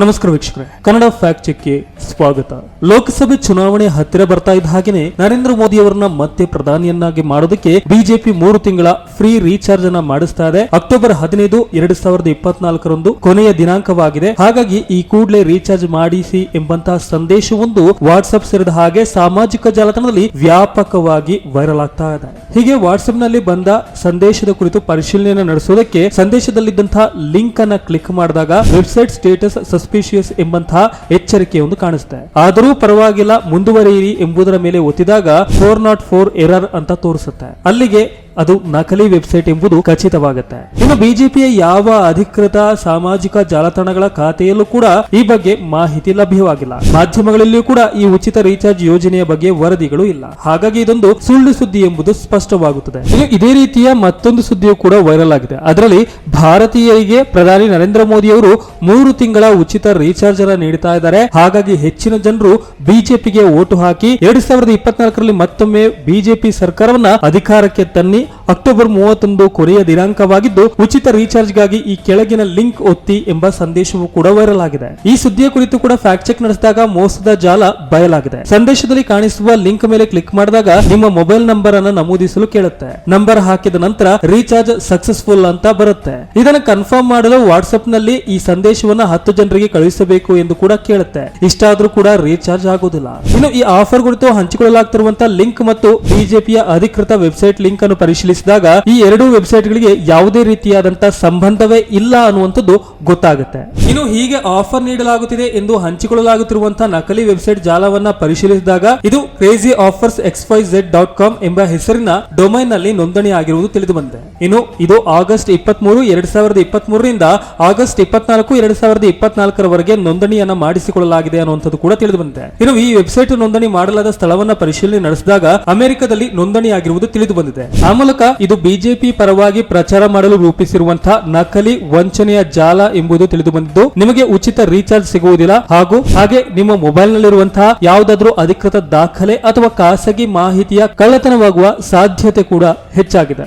ನಮಸ್ಕಾರ ವೀಕ್ಷಕರೇ, ಕನ್ನಡ ಫ್ಯಾಕ್ಟ್ ಚೆಕ್ಗೆ ಸ್ವಾಗತ. ಲೋಕಸಭೆ ಚುನಾವಣೆ ಹತ್ತಿರ ಬರ್ತಾ ಇದ್ದ ಹಾಗೆ ನರೇಂದ್ರ ಮೋದಿ ಅವರನ್ನ ಮತ್ತೆ ಪ್ರಧಾನಿಯನ್ನಾಗಿ ಮಾಡೋದಕ್ಕೆ ಬಿಜೆಪಿ ಮೂರು ತಿಂಗಳ ಫ್ರೀ ರೀಚಾರ್ಜ್ ಅನ್ನ ಮಾಡಿಸ್ತಾ ಇದೆ. ಅಕ್ಟೋಬರ್ ಹದಿನೈದು, ಎರಡ್ ಸಾವಿರದ ಇಪ್ಪತ್ನಾಲ್ಕರಂದು ಕೊನೆಯ ದಿನಾಂಕವಾಗಿದೆ. ಹಾಗಾಗಿ ಈ ಕೂಡಲೇ ರೀಚಾರ್ಜ್ ಮಾಡಿಸಿ ಎಂಬಂತಹ ಸಂದೇಶವೊಂದು ವಾಟ್ಸ್ಆಪ್ ಸೇರಿದ ಹಾಗೆ ಸಾಮಾಜಿಕ ಜಾಲತಾಣದಲ್ಲಿ ವ್ಯಾಪಕವಾಗಿ ವೈರಲ್ ಆಗ್ತಾ ಇದೆ. ಹೀಗೆ ವಾಟ್ಸ್ಆಪ್ನಲ್ಲಿ ಬಂದ ಸಂದೇಶದ ಕುರಿತು ಪರಿಶೀಲನೆಯನ್ನು ನಡೆಸೋದಕ್ಕೆ ಸಂದೇಶದಲ್ಲಿದ್ದಂತಹ ಲಿಂಕ್ ಅನ್ನ ಕ್ಲಿಕ್ ಮಾಡಿದಾಗ ವೆಬ್ಸೈಟ್ ಸ್ಟೇಟಸ್ ಸಸ್ಪಿಷಿಯಸ್ ಎಂಬಂತಹ ಎಚ್ಚರಿಕೆಯೊಂದು ಕಾಣಿಸುತ್ತೆ ಆದರೂ ಪರವಾಗಿಲ್ಲ, ಮುಂದುವರಿಯಿರಿ ಎಂಬುದರ ಮೇಲೆ ಒತ್ತಿದಾಗ ಫೋರ್ ನಾಟ್ ಫೋರ್ ಎರರ್ ಅಂತ ತೋರಿಸುತ್ತೆ. ಅಲ್ಲಿಗೆ ಅದು ನಕಲಿ ವೆಬ್ಸೈಟ್ ಎಂಬುದು ಖಚಿತವಾಗುತ್ತೆ. ಇನ್ನು ಬಿಜೆಪಿಯ ಯಾವ ಅಧಿಕೃತ ಸಾಮಾಜಿಕ ಜಾಲತಾಣಗಳ ಖಾತೆಯಲ್ಲೂ ಕೂಡ ಈ ಬಗ್ಗೆ ಮಾಹಿತಿ ಲಭ್ಯವಾಗಿಲ್ಲ. ಮಾಧ್ಯಮಗಳಲ್ಲಿಯೂ ಕೂಡ ಈ ಉಚಿತ ರೀಚಾರ್ಜ್ ಯೋಜನೆಯ ಬಗ್ಗೆ ವರದಿಗಳು ಇಲ್ಲ. ಹಾಗಾಗಿ ಇದೊಂದು ಸುಳ್ಳು ಸುದ್ದಿ ಎಂಬುದು ಸ್ಪಷ್ಟವಾಗುತ್ತದೆ. ಇದೇ ರೀತಿಯ ಮತ್ತೊಂದು ಸುದ್ದಿಯು ಕೂಡ ವೈರಲ್ ಆಗಿದೆ. ಅದರಲ್ಲಿ ಭಾರತೀಯರಿಗೆ ಪ್ರಧಾನಿ ನರೇಂದ್ರ ಮೋದಿ ಅವರು ಮೂರು ತಿಂಗಳ ಉಚಿತ ರೀಚಾರ್ಜ್ ಅನ್ನು ನೀಡ್ತಾ ಇದ್ದಾರೆ. ಹಾಗಾಗಿ ಹೆಚ್ಚಿನ ಜನರು ಬಿಜೆಪಿಗೆ ಓಟು ಹಾಕಿ ಎರಡ್ ಸಾವಿರದ ಇಪ್ಪತ್ನಾಲ್ಕರಲ್ಲಿ ಮತ್ತೊಮ್ಮೆ ಬಿಜೆಪಿ ಸರ್ಕಾರವನ್ನ ಅಧಿಕಾರಕ್ಕೆ ತನ್ನಿ ಅಕ್ಟೋಬರ್ ಮೂವತ್ತೊಂದು ಕೊನೆಯ ದಿನಾಂಕವಾಗಿದ್ದು, ಉಚಿತ ರೀಚಾರ್ಜ್ಗಾಗಿ ಈ ಕೆಳಗಿನ ಲಿಂಕ್ ಒತ್ತಿ ಎಂಬ ಸಂದೇಶವು ಕೂಡ ವೈರಲ್ ಆಗಿದೆ ಈ ಸುದ್ದಿಯ ಕುರಿತು ಕೂಡ ಫ್ಯಾಕ್ಟ್ ಚೆಕ್ ನಡೆಸಿದಾಗ ಮೋಸದ ಜಾಲ ಬಯಲಾಗಿದೆ. ಸಂದೇಶದಲ್ಲಿ ಕಾಣಿಸುವ ಲಿಂಕ್ ಮೇಲೆ ಕ್ಲಿಕ್ ಮಾಡಿದಾಗ ನಿಮ್ಮ ಮೊಬೈಲ್ ನಂಬರ್ ಅನ್ನು ನಮೂದಿಸಲು ಕೇಳುತ್ತೆ. ನಂಬರ್ ಹಾಕಿದ ನಂತರ ರೀಚಾರ್ಜ್ ಸಕ್ಸಸ್ಫುಲ್ ಅಂತ ಬರುತ್ತೆ. ಇದನ್ನು ಕನ್ಫರ್ಮ್ ಮಾಡಲು ವಾಟ್ಸ್ಆಪ್ನಲ್ಲಿ ಈ ಸಂದೇಶವನ್ನ ಹತ್ತು ಜನರಿಗೆ ಕಳುಹಿಸಬೇಕು ಎಂದು ಕೂಡ ಕೇಳುತ್ತೆ. ಇಷ್ಟಾದ್ರೂ ಕೂಡ ರೀಚಾರ್ಜ್ ಆಗುವುದಿಲ್ಲ ಇನ್ನು ಈ ಆಫರ್ ಕುರಿತು ಹಂಚಿಕೊಳ್ಳಲಾಗ್ತಿರುವಂತಹ ಲಿಂಕ್ ಮತ್ತು ಬಿಜೆಪಿಯ ಅಧಿಕೃತ ವೆಬ್ಸೈಟ್ ಲಿಂಕ್ ಅನ್ನು ಪರಿಶೀಲಿಸಿದಾಗ ಈ ಎರಡೂ ವೆಬ್ಸೈಟ್ ಗಳಿಗೆ ಯಾವುದೇ ರೀತಿಯಾದಂತಹ ಸಂಬಂಧವೇ ಇಲ್ಲ ಅನ್ನುವಂಥದ್ದು ಗೊತ್ತಾಗುತ್ತೆ. ಇನ್ನು ಹೀಗೆ ಆಫರ್ ನೀಡಲಾಗುತ್ತಿದೆ ಎಂದು ಹಂಚಿಕೊಳ್ಳಲಾಗುತ್ತಿರುವಂತಹ ನಕಲಿ ವೆಬ್ಸೈಟ್ ಜಾಲವನ್ನ ಪರಿಶೀಲಿಸಿದಾಗ ಇದು crazy offers X dot com ಎಂಬ ಹೆಸರಿನ ಡೊಮೈನ್ನಲ್ಲಿ ನೋಂದಣಿ ಆಗಿರುವುದು ತಿಳಿದು ಬಂದಿದೆ ಇನ್ನು ಇದು ಆಗಸ್ಟ್ ಇಪ್ಪತ್ಮೂರು, ಎರಡ್ ಸಾವಿರದ ಇಪ್ಪತ್ತ್ ಮೂರರಿಂದ ಆಗಸ್ಟ್ ಇಪ್ಪತ್ನಾಲ್ಕು, ಎರಡ್ ಸಾವಿರದ ಇಪ್ಪತ್ನಾಲ್ಕರವರೆಗೆ ನೋಂದಣಿಯನ್ನ ಮಾಡಿಸಿಕೊಳ್ಳಲಾಗಿದೆ ಅನ್ನುವಂಥದ್ದು ಕೂಡ ತಿಳಿದು ಬಂದಿದೆ. ಇನ್ನು ಈ ವೆಬ್ಸೈಟ್ ನೋಂದಣಿ ಮಾಡಲಾದ ಸ್ಥಳವನ್ನ ಪರಿಶೀಲನೆ ನಡೆಸಿದಾಗ ಅಮೆರಿಕದಲ್ಲಿ ನೋಂದಣಿ ಆಗಿರುವುದು ತಿಳಿದು ಬಂದಿದೆ. ಆ ಮೂಲಕ ಇದು ಬಿಜೆಪಿ ಪರವಾಗಿ ಪ್ರಚಾರ ಮಾಡಲು ರೂಪಿಸಿರುವಂತಹ ನಕಲಿ ವಂಚನೆಯ ಜಾಲ ಎಂಬುದು ತಿಳಿದು ಬಂದಿದ್ದು, ನಿಮಗೆ ಉಚಿತ ರೀಚಾರ್ಜ್ ಸಿಗುವುದಿಲ್ಲ ಹಾಗೂ ಹಾಗೆ ನಿಮ್ಮ ಮೊಬೈಲ್ ನಲ್ಲಿರುವಂತಹ ಯಾವುದಾದ್ರೂ ಅಧಿಕೃತ ದಾಖಲೆ ಅಥವಾ ಖಾಸಗಿ ಮಾಹಿತಿಯ ಕಳ್ಳತನವಾಗುವ ಸಾಧ್ಯತೆ ಕೂಡ ಹೆಚ್ಚಾಗಿದೆ.